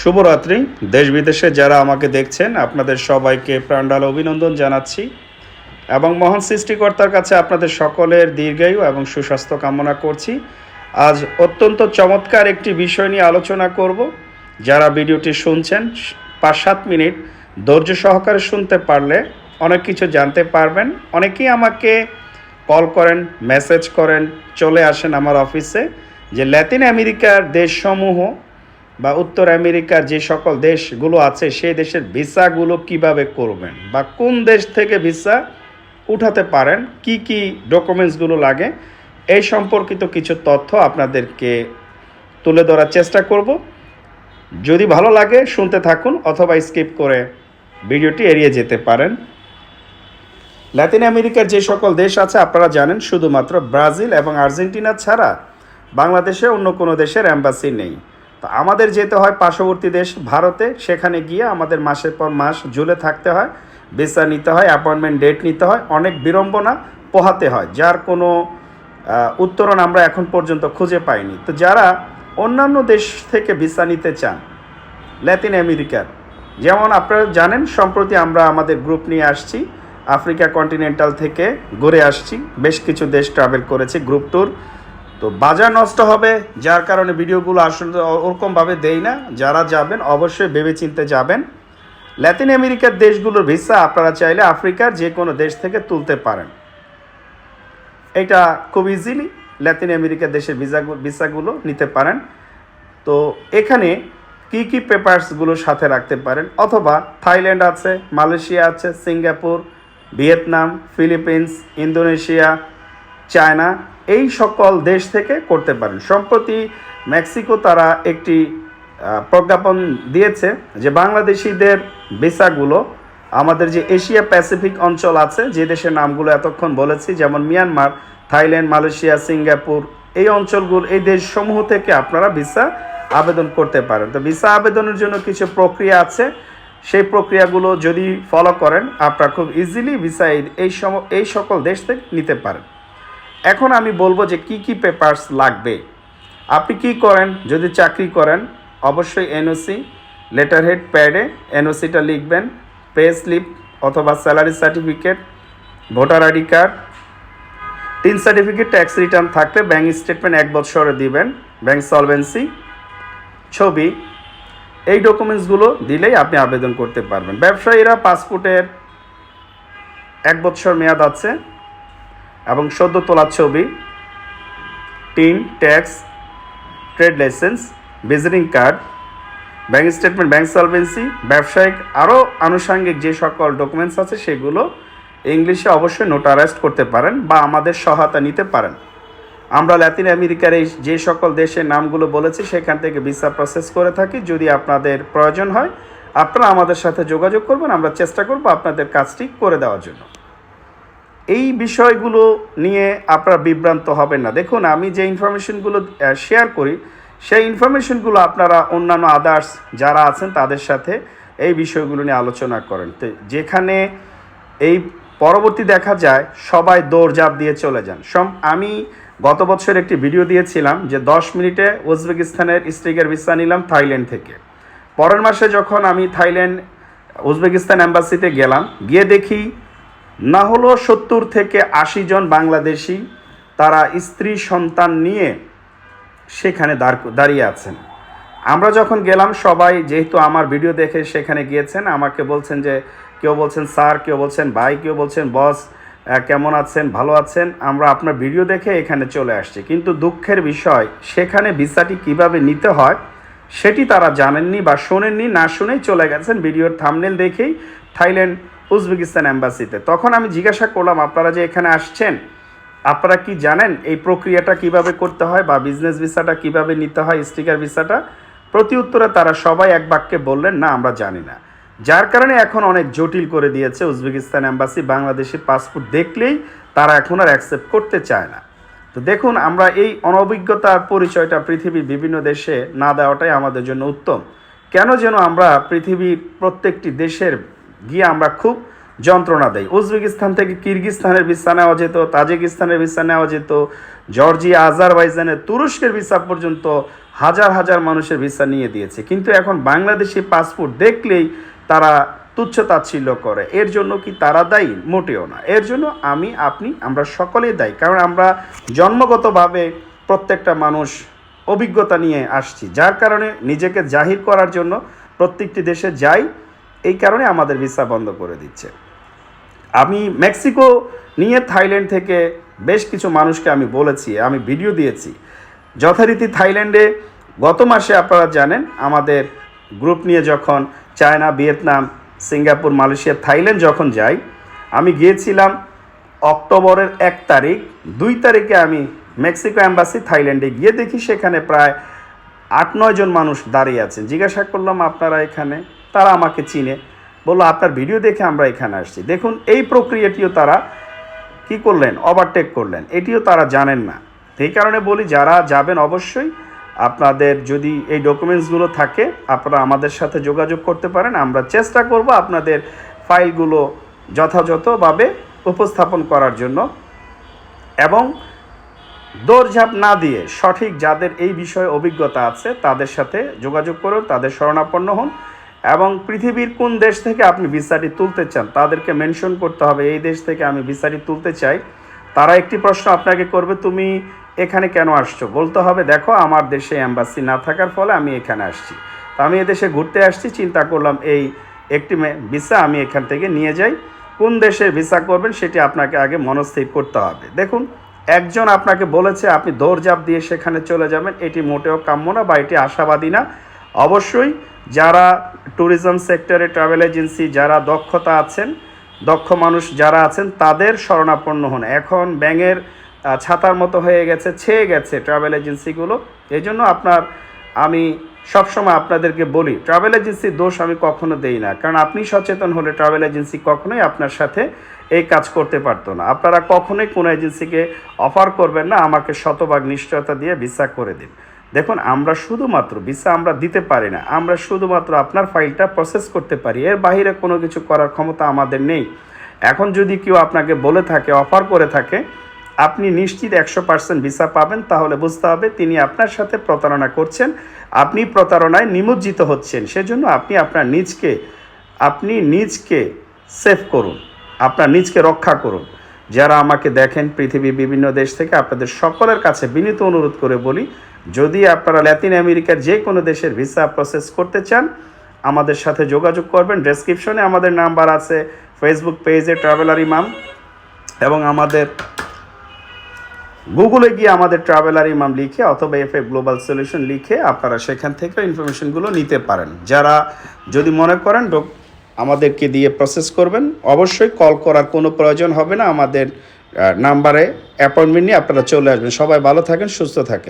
শুভরাত্রি। দেশ বিদেশে যারা আমাকে দেখছেন, আপনাদের সবাইকে প্রাণডাল অভিনন্দন জানাচ্ছি এবং মহান সৃষ্টিকর্তার কাছে আপনাদের সকলের দীর্ঘায়ু এবং সুস্বাস্থ্য কামনা করছি। আজ অত্যন্ত চমৎকার একটি বিষয় নিয়ে আলোচনা করব, যারা ভিডিওটি শুনছেন পাঁচ সাত মিনিট ধৈর্য সহকারে শুনতে পারলে অনেক কিছু জানতে পারবেন। অনেকেই আমাকে কল করেন, মেসেজ করেন, চলে আসেন আমার অফিসে, যে ল্যাতিন আমেরিকার দেশসমূহ বা উত্তর আমেরিকার যে সকল দেশগুলো আছে, সেই দেশের ভিসাগুলো কীভাবে করবেন? বা কোন দেশ থেকে ভিসা উঠাতে পারেন? কি কি ডকুমেন্টসগুলো লাগে? এই সম্পর্কিত কিছু তথ্য আপনাদেরকে তুলে ধরার চেষ্টা করব। যদি ভালো লাগে, শুনতে থাকুন অথবা স্কিপ করে ভিডিওটি এড়িয়ে যেতে পারেন। ল্যাতিন আমেরিকার যে সকল দেশ আছে, আপনারা জানেন শুধুমাত্র ব্রাজিল এবং আর্জেন্টিনা ছাড়া বাংলাদেশে অন্য কোনো দেশের অ্যাম্বাসি নেই। তো আমাদের যেতে হয় পার্শ্ববর্তী দেশ ভারতে, সেখানে গিয়ে আমাদের মাসের পর মাস ঝুলে থাকতে হয়, ভিসা নিতে হয় অ্যাপয়েন্টমেন্ট ডেট নিতে হয়, অনেক বিড়ম্বনা পোহাতে হয়, যার কোনো উত্তরণ আমরা এখন পর্যন্ত খুঁজে পাইনি। তো যারা অন্যান্য দেশ থেকে ভিসা নিতে চান, ল্যাতিন আমেরিকার, যেমন আপনারা জানেন, সম্প্রতি আমরা আমাদের গ্রুপ নিয়ে আসছি, আফ্রিকা কন্টিনেন্টাল থেকে ঘুরে আসছি, বেশ কিছু দেশ ট্রাভেল করেছি গ্রুপ ট্যুর তো বাজার নষ্ট হবে, যার কারণে ভিডিওগুলো আসলে ওরকমভাবে দেই না। যারা যাবেন, অবশ্যই ভেবেচিন্তে যাবেন। ল্যাতিন আমেরিকার দেশগুলোর ভিসা আপনারা চাইলে আফ্রিকার যে কোনো দেশ থেকে তুলতে পারেন। এটা খুব ইজিলি ল্যাতিন আমেরিকার দেশের ভিসা ভিসাগুলো নিতে পারেন। তো এখানে কি কি পেপারসগুলো সাথে রাখতে পারেন? অথবা থাইল্যান্ড আছে, মালয়েশিয়া আছে, Singapore, Vietnam, Philippines, Indonesia, China এই সকল দেশ থেকে করতে পারেন। সম্প্রতি মেক্সিকো তারা একটি প্রজ্ঞাপন দিয়েছে যে বাংলাদেশিদের ভিসাগুলো, আমাদের যে এশিয়া প্যাসিফিক অঞ্চল আছে, যে দেশের নামগুলো এতক্ষণ বলেছি, যেমন মিয়ানমার, থাইল্যান্ড, মালয়েশিয়া, সিঙ্গাপুর, এই অঞ্চলগুলো এই দেশসমূহ থেকে আপনারা ভিসা আবেদন করতে পারেন। তো ভিসা আবেদনের জন্য কিছু প্রক্রিয়া আছে। সেই প্রক্রিয়াগুলো যদি ফলো করেন, আপনারা খুব ইজিলি ভিসা এই- সম, এই সকল দেশ থেকে নিতে পারেন। এখন আমি বলব যে কি কি পেপারস লাগবে। আপনি কি করেন? যদি চাকরি করেন, অবশ্যই এনওসি লেটার হেড প্যাডে এনওসিটা লিখবেন পে স্লিপ অথবা salary certificate voter ID card তিন সার্টিফিকেট ট্যাক্স রিটার্ন থাকলে ব্যাঙ্ক স্টেটমেন্ট এক বছরে দিবেন ব্যাঙ্ক সলভেন্সি ছবি, এই ডকুমেন্টসগুলো দিলেই আপনি আবেদন করতে পারবেন। ব্যবসায়ীরা পাসপোর্টের এক বছর মেয়াদ আছে এবং সদ্য তোলা ছবি TIN tax trade licence visiting card bank statement bank solvency ব্যবসায়িক আরও আনুষঙ্গিক যে সকল ডকুমেন্টস আছে সেগুলো ইংলিশে অবশ্যই নোটারাইজড করতে পারেন বা আমাদের সহায়তা নিতে পারেন। আমরা ল্যাতিন আমেরিকার এই যে সকল দেশের নামগুলো বলেছি, সেখান থেকে ভিসা প্রসেস করে থাকি। যদি আপনাদের প্রয়োজন হয়, আপনারা আমাদের সাথে যোগাযোগ করবেন। আমরা চেষ্টা করব আপনাদের কাজটি করে দেওয়ার জন্য। এই বিষয়গুলো নিয়ে আপনারা বিভ্রান্ত হবেন না। দেখুন, আমি যে ইনফরমেশনগুলো শেয়ার করি, সেই ইনফরমেশনগুলো আপনারা অন্যান্য আদার্স যারা আছেন তাদের সাথে এই বিষয়গুলো নিয়ে আলোচনা করেন। তো যেখানে এই পরবর্তী দেখা যায়, সবাই দৌড়ঝাঁপ দিয়ে চলে যান। সম, আমি গত বছর একটি ভিডিও দিয়েছিলাম যে দশ মিনিটে উজবেকিস্তানের স্টিকার ভিসা নিলাম থাইল্যান্ড থেকে। পরের মাসে যখন আমি থাইল্যান্ড, উজবেকিস্তান অ্যাম্বাসিতে গেলাম, গিয়ে দেখি না হলো সত্তর থেকে আশি জন বাংলাদেশি তারা স্ত্রী সন্তান নিয়ে সেখানে দাঁড় দাঁড়িয়ে আছেন। আমরা যখন গেলাম, সবাই যেহেতু আমার ভিডিও দেখে সেখানে গিয়েছেন, আমাকে বলছেন যে, কেউ বলছেন, স্যার কেউ বলছেন, ভাই কেউ বলছেন, বস কেমন আছেন? ভালো আছেন? আমরা আপনার ভিডিও দেখে এখানে চলে আসছি। কিন্তু দুঃখের বিষয়, সেখানে ভিসাটি কীভাবে নিতে হয়, সেটি তারা জানেননি বা শোনেননি, না শুনেই চলে গেছেন। ভিডিওর থামনেল দেখেই থাইল্যান্ড উজবেকিস্তান অ্যাম্বাসিতে তখন আমি জিজ্ঞাসা করলাম, আপনারা যে এখানে আসছেন, আপনারা কি জানেন এই প্রক্রিয়াটা কীভাবে করতে হয় বা বিজনেস ভিসাটা কীভাবে নিতে হয় স্টিকার ভিসাটা? প্রতি উত্তরে তারা সবাই এক বাক্যে বললেন, না, আমরা জানি না। যার কারণে এখন অনেক জটিল করে দিয়েছে উজবেকিস্তান অ্যাম্বাসি বাংলাদেশি পাসপোর্ট দেখলেই তারা এখন আর অ্যাকসেপ্ট করতে চায় না। তো দেখুন, আমরা এই অনভিজ্ঞতার পরিচয়টা পৃথিবীর বিভিন্ন দেশে না দেওয়াটাই আমাদের জন্য উত্তম। কেন যেন আমরা পৃথিবীর প্রত্যেকটি দেশের গিয়ে আমরা খুব যন্ত্রণা দেয় উজবেকিস্তান থেকে কিরগিস্তানের ভিসা নেওয়া যেত, তাজিকিস্তানের ভিসা নেওয়া যেত জর্জিয়া আজারবাইজানের, তুরস্কের ভিসা পর্যন্ত হাজার হাজার মানুষের ভিসা নিয়ে দিয়েছে। কিন্তু এখন বাংলাদেশি পাসপোর্ট দেখলেই তারা তুচ্ছ তাচ্ছিল্য করে। এর জন্য কি তারা দায়ী? মোটেও না। এর জন্য আমি, আপনি, আমরা সকলেই দায়ী। কারণ আমরা জন্মগতভাবে প্রত্যেকটা মানুষ অভিজ্ঞতা নিয়ে আসছি। যার কারণে নিজেকে জাহির করার জন্য প্রত্যেকটি দেশে যাই। এই কারণে আমাদের ভিসা বন্ধ করে দিচ্ছে। আমি মেক্সিকো নিয়ে থাইল্যান্ড থেকে বেশ কিছু মানুষকে আমি বলেছি, আমি ভিডিও দিয়েছি। যথারীতি থাইল্যান্ডে গত মাসে আপনারা জানেন, আমাদের গ্রুপ নিয়ে যখন China, Vietnam, Singapore, Malaysia, Thailand যখন যাই, আমি গিয়েছিলাম অক্টোবরের এক তারিখ, দুই তারিখে আমি মেক্সিকো অ্যাম্বাসি থাইল্যান্ডে গিয়ে দেখি সেখানে প্রায় আট নয় জন মানুষ দাঁড়িয়ে আছেন। জিজ্ঞাসা করলাম, আপনারা এখানে তারা আমাকে চিনে। বলল, আপনার ভিডিও দেখে আমরা এখানে আসছি। দেখুন, এই প্রক্রিয়াটিও তারা কি করলেন? ওভারটেক করলেন। এটিও তারা জানেন না। সেই কারণে বলি, যারা যাবেন অবশ্যই আপনাদের যদি এই ডকুমেন্টসগুলো থাকে, আপনারা আমাদের সাথে যোগাযোগ করতে পারেন। আমরা চেষ্টা করব আপনাদের ফাইলগুলো যথাযথভাবে উপস্থাপন করার জন্য। এবং দৌড়ঝাঁপ না দিয়ে সঠিক যাদের এই বিষয়ে অভিজ্ঞতা আছে, তাদের সাথে যোগাযোগ করুন, তাদের শরণাপন্ন হন। এবং পৃথিবীর কোন দেশ থেকে আপনি ভিসাটি তুলতে চান, তাদেরকে মেনশন করতে হবে, এই দেশ থেকে আমি ভিসাটি তুলতে চাই। তারা একটি প্রশ্ন আপনাকে করবে, তুমি এখানে কেন আসছো? বলতে হবে, দেখো, আমার দেশে অ্যাম্বাসি না থাকার ফলে আমি এখানে আসছি। তো আমি এদেশে ঘুরতে আসছি, চিন্তা করলাম, এই একটি ভিসা আমি এখান থেকে নিয়ে যাই। কোন দেশে ভিসা করবেন সেটি আপনাকে আগে মনস্থির করতে হবে। দেখুন, একজন আপনাকে বলেছে, আপনি দৌড়ঝাঁপ দিয়ে সেখানে চলে যাবেন, এটি মোটেও কাম্য না বা এটি আশাবাদী না। অবশ্যই যারা ট্যুরিজম সেক্টরে ট্রাভেল এজেন্সি যারা দক্ষতা আছেন, দক্ষ মানুষ যারা আছেন, তাদের শরণাপন্ন হন। এখন ব্যাঙের ছাতার মতো হয়ে গেছে, ছেয়ে গেছে ট্রাভেল এজেন্সিগুলো এই জন্য আপনার, আমি সবসময় আপনাদেরকে বলি ট্রাভেল এজেন্সির দোষ আমি কখনো দেই না। কারণ আপনি সচেতন হলে ট্রাভেল এজেন্সি কখনোই আপনার সাথে এই কাজ করতে পারতো না। আপনারা কখনোই কোনো এজেন্সিকে অফার করবেন না, আমাকে শতভাগ নিশ্চয়তা দিয়ে ভিসা করে দিন। দেখুন, আমরা শুধুমাত্র ভিসা আমরা দিতে পারি না, আমরা শুধুমাত্র আপনার ফাইলটা প্রসেস করতে পারি, এর বাইরে কোনো কিছু করার ক্ষমতা আমাদের নেই। এখন যদি কেউ আপনাকে বলে থাকে অফার করে থাকে, আপনি নিশ্চিত একশো পার্সেন্ট ভিসা পাবেন, তাহলে বুঝতে হবে তিনি আপনার সাথে প্রতারণা করছেন, আপনি প্রতারণায় নিমজ্জিত হচ্ছেন, সেজন্য আপনি আপনার নিজকে, আপনি নিজকে সেভ করুন, আপনার নিজকে রক্ষা করুন। যারা আমাকে দেখেন পৃথিবীর বিভিন্ন দেশ থেকে, আপনাদের সকলের কাছে বিনীত অনুরোধ করে বলি যদি আপনারা ল্যাতিন আমেরিকার যে কোনো দেশের ভিসা প্রসেস করতে চান, আমাদের সাথে যোগাযোগ করবেন। ডেসক্রিপশনে আমাদের নাম্বার আছে, ফেসবুক পেজে ট্রাভেলার ইমাম এবং আমাদের গুগলে গিয়ে আমাদের ট্রাভেলার ইমাম লিখে অথবা এফ গ্লোবাল সলিউশন লিখে আপনারা সেখান থেকে ইনফরমেশনগুলো নিতে পারেন। যারা যদি মনে করেন আমাদেরকে দিয়ে প্রসেস করবেন, অবশ্যই কল করার কোনো প্রয়োজন হবে না। আমাদের নাম্বারে অ্যাপয়েন্টমেন্ট নিয়ে আপনারা চলে আসবেন। সবাই ভালো থাকেন, সুস্থ থাকেন।